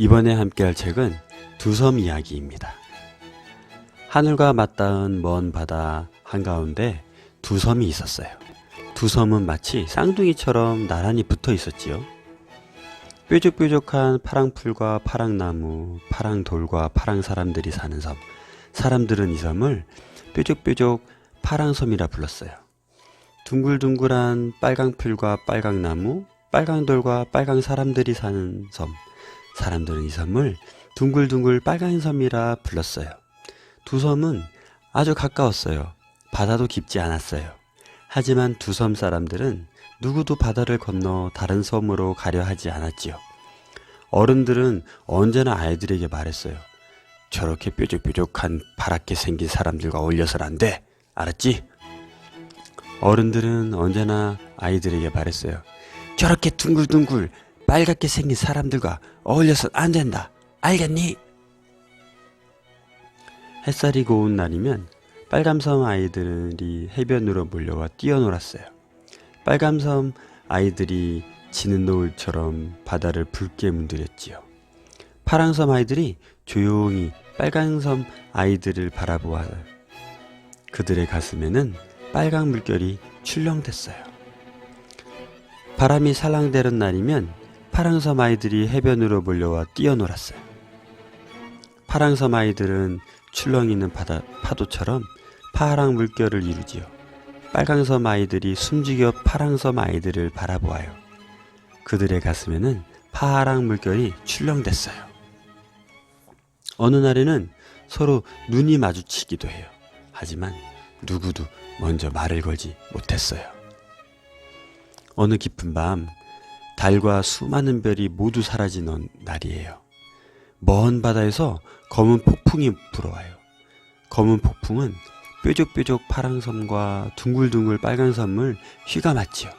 이번에 함께 할 책은 두섬 이야기입니다. 하늘과 맞닿은 먼 바다 한가운데 두 섬이 있었어요. 두 섬은 마치 쌍둥이처럼 나란히 붙어 있었지요. 뾰족뾰족한 파랑풀과 파랑나무, 파랑돌과 파랑사람들이 사는 섬. 사람들은 이 섬을 뾰족뾰족 파랑섬이라 불렀어요. 둥글둥글한 빨강풀과 빨강나무, 빨강돌과 빨강사람들이 사는 섬. 사람들은 이 섬을 둥글둥글 빨강섬이라 불렀어요. 두 섬은 아주 가까웠어요. 바다도 깊지 않았어요. 하지만 두 섬 사람들은 누구도 바다를 건너 다른 섬으로 가려 하지 않았지요. 어른들은 언제나 아이들에게 말했어요. 저렇게 뾰족뾰족한 파랗게 생긴 사람들과 어울려선 안 돼. 알았지? 어른들은 언제나 아이들에게 말했어요. 저렇게 둥글둥글 빨갛게 생긴 사람들과 어울려선 안 된다. 알겠니? 햇살이 고운 날이면 빨감섬 아이들이 해변으로 몰려와 뛰어놀았어요. 빨감섬 아이들이 지는 노을처럼 바다를 붉게 문드렸지요. 파랑섬 아이들이 조용히 빨강섬 아이들을 바라보아요. 그들의 가슴에는 빨강 물결이 출렁댔어요. 바람이 살랑대는 날이면 파랑섬 아이들이 해변으로 몰려와 뛰어놀았어요. 파랑섬 아이들은 출렁이는 바다 파도처럼 파랑 물결을 이루지요. 빨강섬 아이들이 숨죽여 파랑섬 아이들을 바라보아요. 그들의 가슴에는 파랑 물결이 출렁댔어요. 어느 날에는 서로 눈이 마주치기도 해요. 하지만 누구도 먼저 말을 걸지 못했어요. 어느 깊은 밤, 달과 수많은 별이 모두 사라진 어- 날이에요. 먼 바다에서 검은 폭풍이 불어와요. 검은 폭풍은 뾰족뾰족 파랑섬과 둥글둥글 빨강섬을 휘감았지요.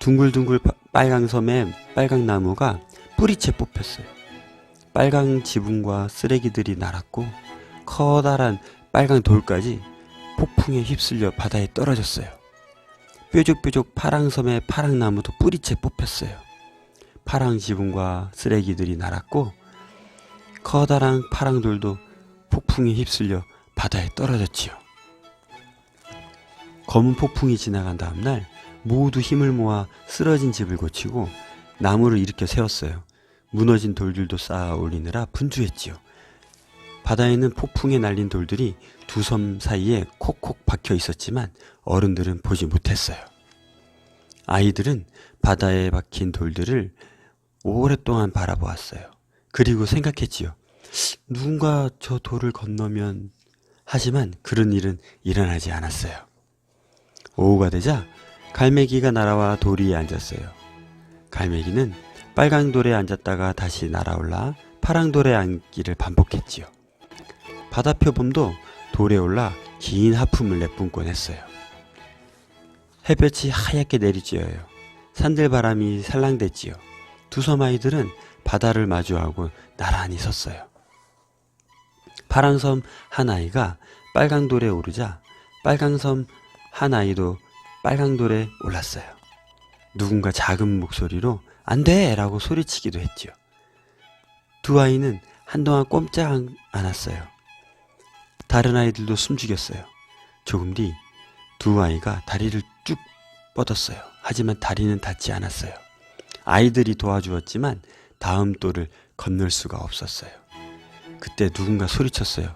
둥글둥글 파- 빨강 섬에 빨강 나무가 뿌리채 뽑혔어요. 빨강 지붕과 쓰레기들이 날았고 커다란 빨강 돌까지 폭풍에 휩쓸려 바다에 떨어졌어요. 뾰족뾰족 파랑섬의 파랑나무도 뿌리채 뽑혔어요. 파랑 지붕과 쓰레기들이 날았고 커다란 파랑돌도 폭풍에 휩쓸려 바다에 떨어졌지요. 검은 폭풍이 지나간 다음날 모두 힘을 모아 쓰러진 집을 고치고 나무를 일으켜 세웠어요. 무너진 돌들도 쌓아 올리느라 분주했지요. 바다에는 폭풍에 날린 돌들이 두 섬 사이에 콕콕 박혀 있었지만 어른들은 보지 못했어요. 아이들은 바다에 박힌 돌들을 오랫동안 바라보았어요. 그리고 생각했지요. 누군가 저 돌을 건너면 하지만 그런 일은 일어나지 않았어요. 오후가 되자 갈매기가 날아와 돌 위에 앉았어요. 갈매기는 빨강 돌에 앉았다가 다시 날아올라 파랑 돌에 앉기를 반복했지요. 바다 표범도 돌에 올라 긴 하품을 내뿜곤 했어요. 햇볕이 하얗게 내리쬐어요. 산들바람이 살랑댔지요. 두 섬 아이들은 바다를 마주하고 나란히 섰어요. 파랑섬 한 아이가 빨강 돌에 오르자 빨강섬 한 아이도 빨강 돌에 올랐어요. 누군가 작은 목소리로 안 돼! 라고 소리치기도 했지요. 두 아이는 한동안 꼼짝 않았어요. 다른 아이들도 숨죽였어요. 조금 뒤 두 아이가 다리를 쭉 뻗었어요. 하지만 다리는 닿지 않았어요. 아이들이 도와주었지만 다음 돌을 건널 수가 없었어요. 그때 누군가 소리쳤어요.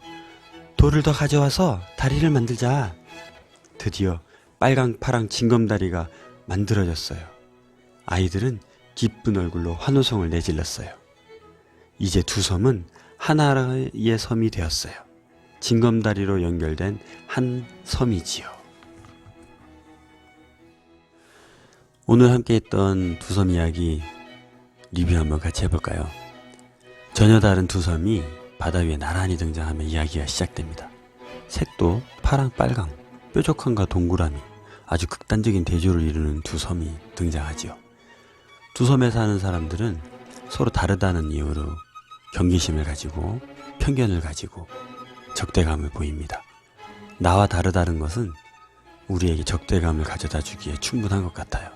돌을 더 가져와서 다리를 만들자. 드디어 빨강 파랑 징검다리가 만들어졌어요. 아이들은 기쁜 얼굴로 환호성을 내질렀어요. 이제 두 섬은 하나의 섬이 되었어요. 징검다리로 연결된 한 섬이지요. 오늘 함께 했던 두 섬 이야기 리뷰 한번 같이 해볼까요? 전혀 다른 두 섬이 바다 위에 나란히 등장하며 이야기가 시작됩니다. 색도 파랑 빨강, 뾰족함과 동그라미, 아주 극단적인 대조를 이루는 두 섬이 등장하지요. 두 섬에 사는 사람들은 서로 다르다는 이유로 경계심을 가지고 편견을 가지고 적대감을 보입니다. 나와 다르다는 것은 우리에게 적대감을 가져다 주기에 충분한 것 같아요.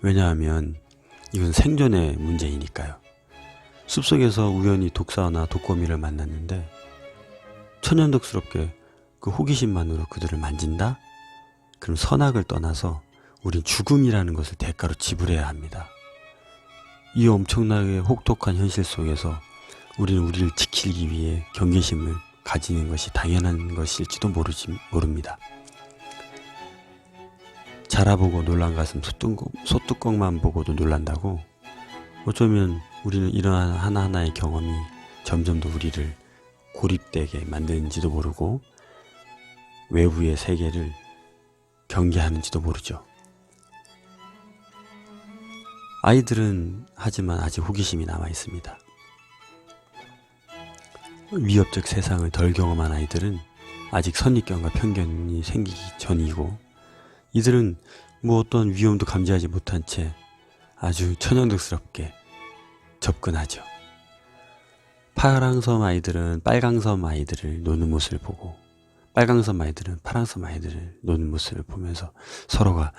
왜냐하면 이건 생존의 문제이니까요. 숲속에서 우연히 독사나 독거미를 만났는데 천연덕스럽게 그 호기심만으로 그들을 만진다? 그럼 선악을 떠나서 우린 죽음이라는 것을 대가로 지불해야 합니다. 이 엄청나게 혹독한 현실 속에서 우리는 우리를 지키기 위해 경계심을 가지는 것이 당연한 것일지도 모르지, 모릅니다. 자라보고 놀란 가슴 소뚜껑, 소뚜껑만 보고도 놀란다고 어쩌면 우리는 이러한 하나하나의 경험이 점점 더 우리를 고립되게 만드는지도 모르고 외부의 세계를 경계하는지도 모르죠. 아이들은 하지만 아직 호기심이 남아 있습니다. 위협적 세상을 덜 경험한 아이들은 아직 선입견과 편견이 생기기 전이고 이들은 뭐 어떤 위험도 감지하지 못한 채 아주 천연덕스럽게 접근하죠. 파랑섬 아이들은 빨강섬 아이들을 노는 모습을 보고 빨강섬 아이들은 파랑섬 아이들을 노는 모습을 보면서 서로가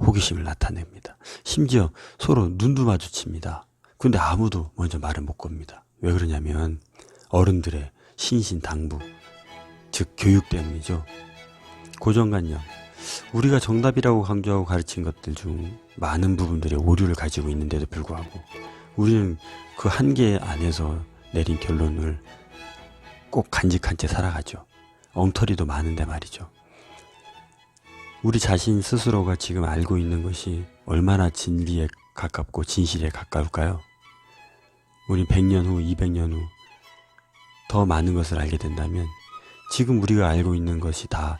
호기심을 나타냅니다. 심지어 서로 눈도 마주칩니다. 근데 아무도 먼저 말을 못 겁니다. 왜 그러냐면 어른들의 신신당부, 즉 교육 때문이죠. 고정관념. 우리가 정답이라고 강조하고 가르친 것들 중 많은 부분들의 오류를 가지고 있는데도 불구하고 우리는 그 한계 안에서 내린 결론을 꼭 간직한 채 살아가죠. 엉터리도 많은데 말이죠. 우리 자신 스스로가 지금 알고 있는 것이 얼마나 진리에 가깝고 진실에 가까울까요? 우리 100년 후, 200년 후 더 많은 것을 알게 된다면 지금 우리가 알고 있는 것이 다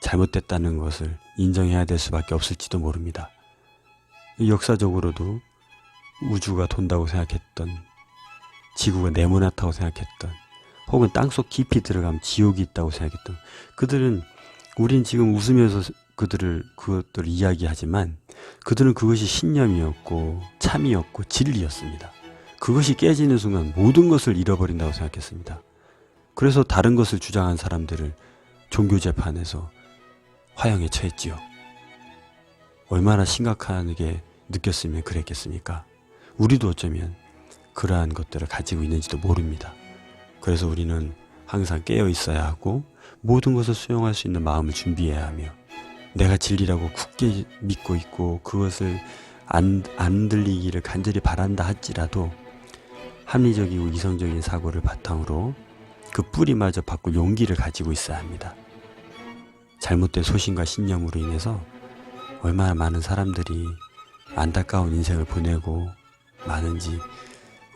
잘못됐다는 것을 인정해야 될 수밖에 없을지도 모릅니다. 역사적으로도 우주가 돈다고 생각했던 지구가 네모나다고 생각했던 혹은 땅속 깊이 들어가면 지옥이 있다고 생각했던 그들은 우린 지금 웃으면서 그들을 그것들을 이야기하지만 그들은 그것이 신념이었고 참이었고 진리였습니다. 그것이 깨지는 순간 모든 것을 잃어버린다고 생각했습니다. 그래서 다른 것을 주장한 사람들을 종교 재판에서 화형에 처했지요. 얼마나 심각하게 느꼈으면 그랬겠습니까? 우리도 어쩌면 그러한 것들을 가지고 있는지도 모릅니다. 그래서 우리는 항상 깨어 있어야 하고 모든 것을 수용할 수 있는 마음을 준비해야 하며 내가 진리라고 굳게 믿고 있고 그것을 안, 안 들리기를 간절히 바란다 할지라도 합리적이고 이성적인 사고를 바탕으로 그 뿌리마저 바꿀 용기를 가지고 있어야 합니다. 잘못된 소신과 신념으로 인해서 얼마나 많은 사람들이 안타까운 인생을 보내고 많은지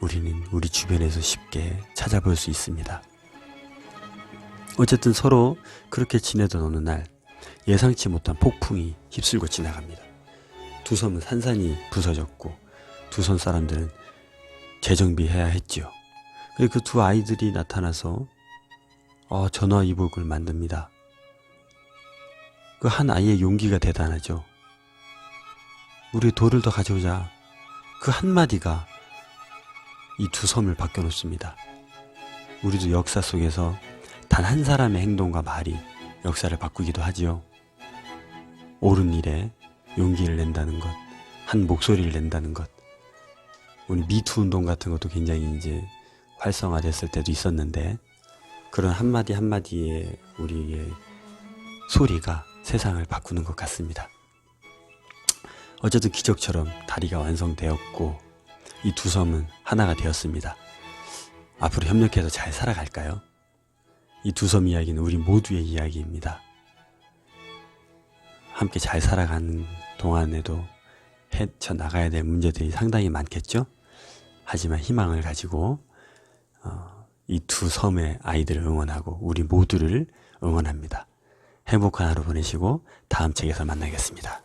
우리는 우리 주변에서 쉽게 찾아볼 수 있습니다. 어쨌든 서로 그렇게 지내던 어느 날 예상치 못한 폭풍이 휩쓸고 지나갑니다. 두 섬은 산산이 부서졌고 두 섬 사람들은 재정비해야 했지요. 그리고 그 두 아이들이 나타나서 어, 전화위복을 만듭니다. 그 한 아이의 용기가 대단하죠. 우리 돌을 더 가져오자. 그 한마디가 이 두 섬을 바꿔놓습니다. 우리도 역사 속에서 단 한 사람의 행동과 말이 역사를 바꾸기도 하지요. 옳은 일에 용기를 낸다는 것, 한 목소리를 낸다는 것. 우리 미투 운동 같은 것도 굉장히 이제 활성화됐을 때도 있었는데 그런 한마디 한마디의 우리의 소리가 세상을 바꾸는 것 같습니다. 어쨌든 기적처럼 다리가 완성되었고 이 두 섬은 하나가 되었습니다. 앞으로 협력해서 잘 살아갈까요? 이 두 섬 이야기는 우리 모두의 이야기입니다. 함께 잘 살아가는 동안에도 헤쳐 나가야 될 문제들이 상당히 많겠죠? 하지만 희망을 가지고 어, 이두 섬의 아이들을 응원하고 우리 모두를 응원합니다. 행복한 하루 보내시고 다음 책에서 만나겠습니다.